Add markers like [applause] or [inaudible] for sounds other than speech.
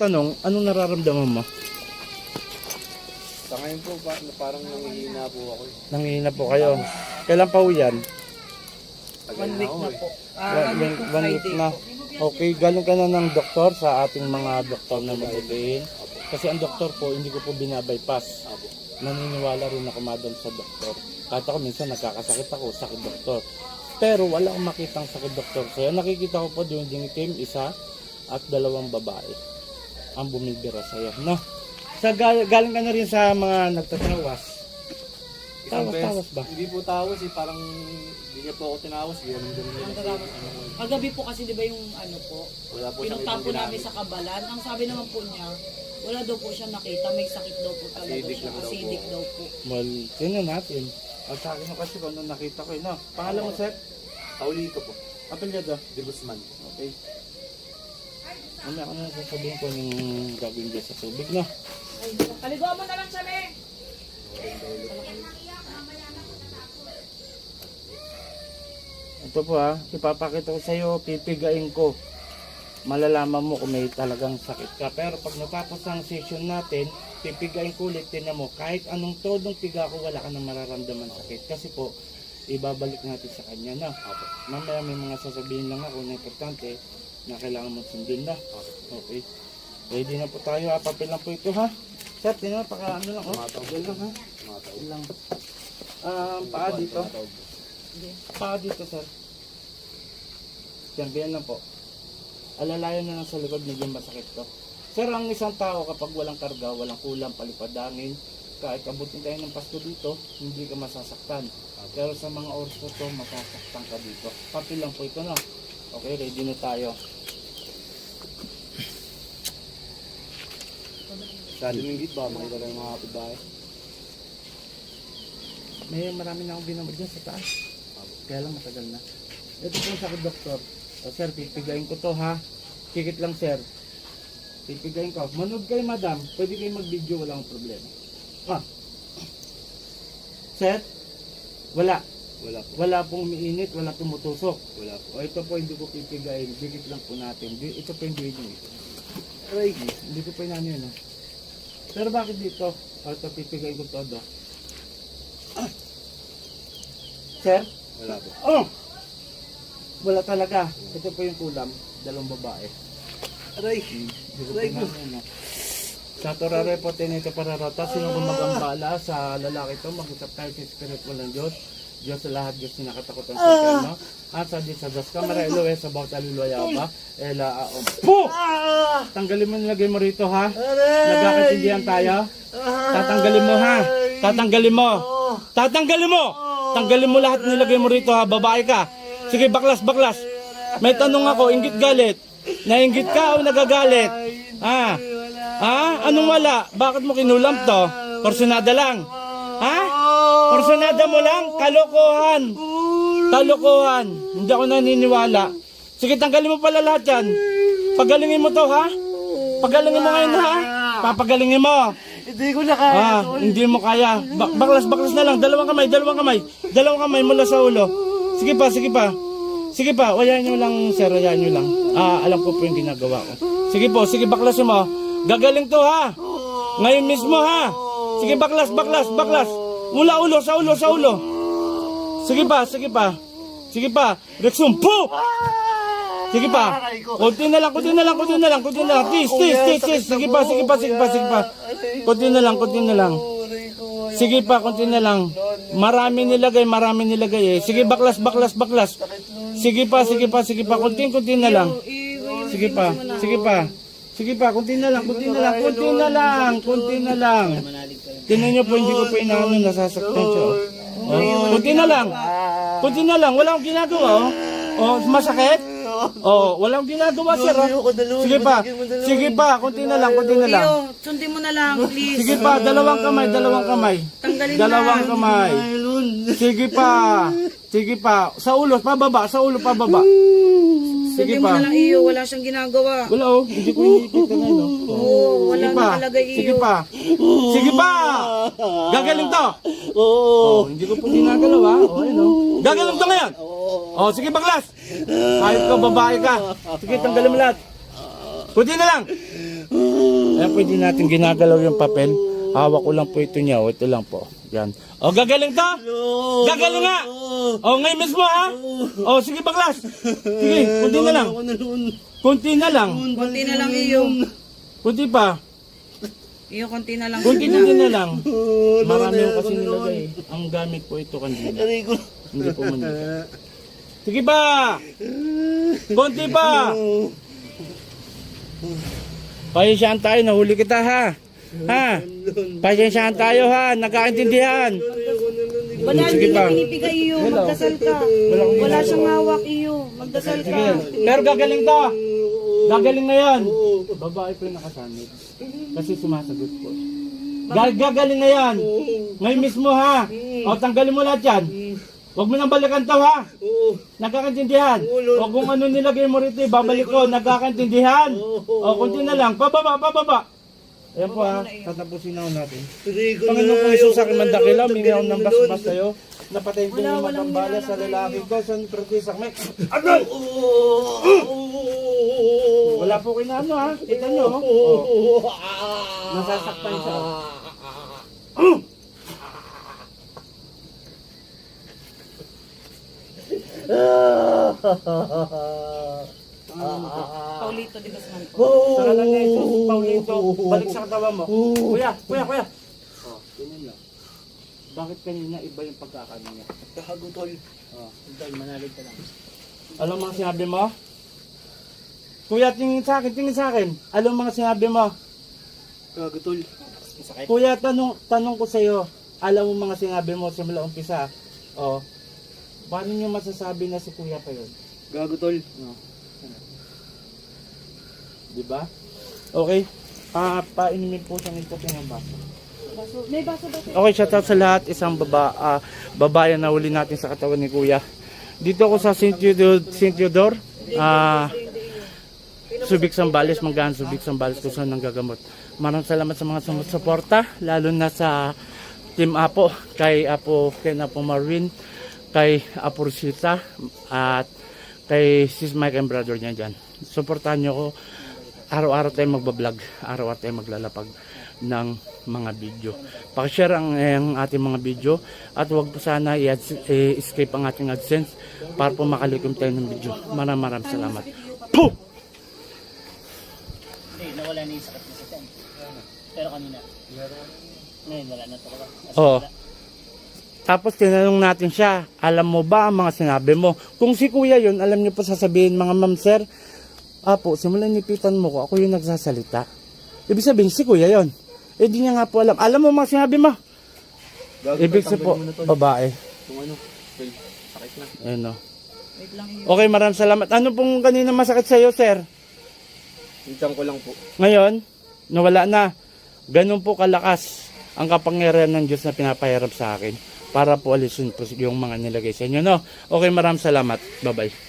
Tanong, anong nararamdaman mo? Sa ngayon po, pa, parang nanghihina po ako eh. Nangihina po kayo. Kailan pa ho yan? Tagal One week ako na eh. po. One, Ah, one, week one week Friday na. Okay, galing ka na ng doktor sa ating mga doktor na mabubuin. Kasi ang doktor po, hindi ko po binabypass. Apo. Naniniwala rin ako madam sa doktor. Kahit ako minsan nagkakasakit ako, sakit doktor. Pero wala akong makitang sakit doktor. Yan nakikita ko po yung team, isa at dalawang babae ang bumibira sa'yo. No? Sa gal- galing ka na rin sa mga nagtatawas. Tawas, beses, tawas ba? Hindi po tawas eh, parang hindi niya po ako tinawas. Ganun ganun Ang din. tatawa. Kagabi po kasi di ba yung ano po, Wala po siyang pinunta ibang po namin ginamit. sa kabalan. Ang sabi naman po niya, wala daw po siya nakita, may sakit daw po talaga Acidic siya. lang daw po. Acidic daw po. Well, tingnan natin. At sa akin kasi kung ano nakita ko, eh, no? Pangalan mo, Seth? Paulito po. Apelyado. De Guzman. Okay. Ano ako na sasabihin ko yung gagawin dyan sa tubig, no? Ay, kaliguan mo na lang siya, me! Ito po ha, ipapakita ko sa iyo, pipigain ko. Malalaman mo kung may talagang sakit ka. Pero pag natapos ang session natin, pipigain ko ulit, tinan mo, kahit anong todong piga ko, wala ka nang mararamdaman sakit. Kasi po, ibabalik natin sa kanya na. Mamaya may mga sasabihin lang ako na importante na kailangan mo sundin na. Okay. Ready na po tayo ha, papel lang po ito ha. Sir, tinan mo, paka ano lang, oh. Yan lang ha. Yan lang. Um, paa dito. Paa dito, sir. Yan, ganyan lang po. Alalayan na lang sa likod, medyo masakit to. Sir, ang isang tao kapag walang karga, walang kulang, palipadangin, kahit abutin tayo ng pasto dito, hindi ka masasaktan. Pero sa mga oras na to, masasaktan ka dito. Papel lang po ito, no? Okay, ready na tayo. Sa lumingit ba, makita lang mga kapitbahay. May marami na akong binamad dyan sa taas. Kaya lang matagal na. Ito po sa akin, doktor. O sir, pipigayin ko to ha. Kikit lang sir. Pipigayin ko. Manood kayo madam. Pwede kayo mag-video, wala akong problema. Ah. Sir? Wala. Wala po. Wala pong umiinit, wala tumutusok. Wala po. O ito po hindi ko pipigayin. Dikit lang po natin. Ito po yung video ito. Aray. Hindi ko pa inano yun ha. Pero bakit dito? O ito pipigayin ko todo. Ah. Sir? Wala po. Oh! Wala talaga. Ito po yung kulam. Dalawang babae. Aray. Ko Aray na- Sa Torare po, tinito para rata. Sino gumagambala sa lalaki to, mag-usap tayo sa spiritual ng Diyos. Diyos sa lahat, Diyos na nakatakutan sa Eterno. At sa Diyos sa Diyos, kamara ilowe sa bawat aluluya ba? Ela aom. Po! Tanggalin mo nilagay mo rito ha. Nagkakatindihan tayo. Tatanggalin mo ha. Tatanggalin mo. Tatanggalin mo. Tanggalin mo lahat nilagay mo rito ha. Babae ka. Sige, baklas, baklas. May tanong ako, inggit galit. Nainggit ka o nagagalit? Ha? Ha? Anong wala? Bakit mo kinulam to? Porsyonada lang. Ha? Porsyonada mo lang? Kalokohan. Kalokohan. Hindi ako naniniwala. Sige, tanggalin mo pala lahat yan. Pagalingin mo to, ha? Pagalingin mo ngayon, ha? Papagalingin mo. Hindi ko na kaya. Ah, hindi mo kaya. Ba- baklas, baklas na lang. Dalawang kamay, dalawang kamay. Dalawang kamay mula sa ulo. Sige pa, sige pa. Sige pa, wayahan nyo lang, sir, wayahan nyo lang. Ah, alam ko po yung ginagawa ko. Sige po, sige baklas mo. Gagaling to ha. Ngayon mismo ha. Sige baklas, baklas, baklas. Mula ulo, sa ulo, sa ulo. Sige pa, sige pa. Sige pa. Rexum, po! Sige pa. Kunti na lang, kunti na lang, kunti na lang, kunti na lang. Tis, tis, tis, tis. Sige pa, sige pa, sige pa, sige pa. Kunti na lang, kunti na lang. Sige pa, kunti na lang. Marami nilagay, marami nilagay eh. Sige, baklas, baklas, baklas. Sige pa, sige pa, sige pa. Kunti, kunti na lang. Sige pa, sige pa. Sige pa, kunti na lang, kunti na lang, kunti na lang, kunti na lang. Tingnan niyo po, hindi ko pa inaano, nasasaktan siya. oh. Oh, kunti na lang. Kunti na lang, wala akong ginagawa, oh. Oh, masakit? Oh, walang ginagawa, sir. oh. Sige pa, sige pa, kunti na lang, kunti na lang. Iyo, sundin mo na lang, please. Sige pa, dalawang kamay, dalawang kamay. Tanggalin Dalawang kamay. Sige pa. Sige pa. Sa ulo, pababa, sa ulo, pababa. [laughs] Sige Sundin mo pa. na lang, iyo. Wala siyang ginagawa. Wala oh, hindi ko inikita na no. Oo, wala Sige pa. nakalagay iyo. Sige pa. Sige pa. Gagaling to. Oh, hindi ko po ginagalaw ha. Oh, ayun oh. Gagaling to ngayon. Oh, sige baklas. Kahit ka babae ka. Sige, tanggalin mo lahat. Kunti na lang. lang pwede natin ginagalaw yung papel. Hawak ko lang po ito niya. Ito lang po. Yan. O, gagaling to? Gagaling nga! O, ngayon mismo ha? O, sige baklas. Sige, [laughs] kunti na lang. Kunti na lang. Konti na lang iyo. Kunti pa. Iyo, konti na lang. Kunti kunti na lang. [laughs] Marami ko kasi nilagay. Ang gamit po ito kanina. [laughs] Hindi po manila. Sige pa! Kunti pa! Pasensyaan tayo, nahuli kita ha. Ha? Pasensyaan tayo ha, nagkaintindihan. Wala, Sige hindi pa. na binibigay iyo. Magdasal ka. Wala siyang hawak iyo. Magdasal ka. Sige. Pero gagaling to. Gagaling na yan. Babae po yung nakasanit. Kasi sumasagot po. Ga- Gagaling na yan. Ngayon mismo ha. O tanggalin mo lahat yan. Huwag mo nang balikan to ha. Nagkakaintindihan. O kung ano nilagay mo rito, babalik ko. Nagkakaintindihan. O kunti na lang. Pababa, pababa. Ayan po ha. Tatapusin na ho natin. Panginoon kong Isus sa akin mandakila, mingaw ng basbas sa'yo. Napatayin ko yung magambala sa lalaki ko. Sa protesa may... Ano? Wala po kinano ha. Kita nyo. Oh. Nasasaktan siya. Paulito de Guzman po. Sa kanan ni Jesus, Paulito, balik sa katawan mo. Kuya, kuya, kuya. Oh, ganyan lang. Bakit kanina iba yung pagkakano niya? Kahagutol. Oh, dahil manalig ka lang. Alam mo mga sinabi mo? Kuya, tingin sa akin, tingin sa akin. Alam mo mga sinabi mo? Kahagutol. Kuya, tanong, tanong ko sa'yo. Alam mo mga sinabi mo simula umpisa. Oh. Paano niyo masasabi na si kuya pa yun? Gagutol. Di ba? Okay. Ah, painumin po siyang ito ng baso. Baso. May baso ba? Okay, shout out sa lahat. Isang baba, ah, babae na huli natin sa katawan ni Kuya. Dito ako sa St. Theodore, St. Theodore ah, Subic Sambales, Manggahan Subic Sambales kung saan nang gagamot. Maraming salamat sa mga sumusuporta, lalo na sa Team Apo, kay Apo, kay Apo Marvin, kay Apo Rosita, at kay Sis Mike and brother niya dyan. Suportahan nyo ko. Araw-araw tayo magbablog, araw-araw tayo maglalapag ng mga video. Pakishare ang, ang ating mga video at huwag po sana i-escape ang ating AdSense para po makalikom tayo ng video. Maraming maraming salamat. Puh! Eh, nawala na yung sakit na sa. Pero kanina, ngayon wala na talaga. Oo. wala. Tapos tinanong natin siya, alam mo ba ang mga sinabi mo? Kung si kuya yun, alam niyo po sasabihin, mga ma'am sir, apo, simulan nipitan mo ko, ako yung nagsasalita. Ibig sabihin, si kuya yun. Eh di niya nga po alam. Alam mo mga sinabi mo? Ibig sabihin po, babae. Kung ano. Well, sakit na. Ayun no. Wait lang iyo. Okay, maraming salamat. Ano pong kanina masakit sa'yo, sir? Hintang ko lang po. Ngayon, nawala na. Ganun po kalakas ang kapangyarihan ng Diyos na pinapahirap sa akin para po alisin po yung mga nilagay sa inyo. No? Okay, maraming salamat. Bye-bye.